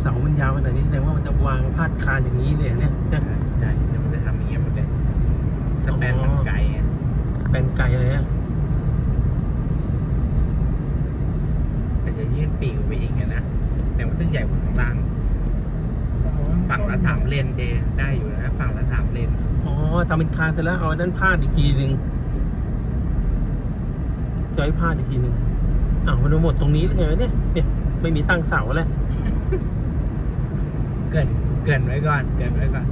เสามันยาวขนาดนี้แสดงว่ามันจะวางพาดคานอย่างนี้เลยเนี่ยเนี่ยใช่เดี๋ยวมันจะทำอย่างเงี้ยหมดเลยสแปนมันไกลไงเป็นไกลเลยอะแต่จะยื่นปีกออกไปอีกอะนะแต่มันต้องใหญ่กว่าข้างล่างฝั่งละสามเลนเดได้อยู่นะฝั่งละสามเลนอ๋อทำเป็นคานเสร็จแล้วเอาอันนั้นพาดอีกทีหนึ่งจะให้พาดอีกทีหนึ่งอ้าวมันมาหมดตรงนี้ได้ไงวะเนี่ยเนี่ยไม่มีตั้งเสาแล้ว เกินเกินไว้ก่อนเกินไว้ก่อน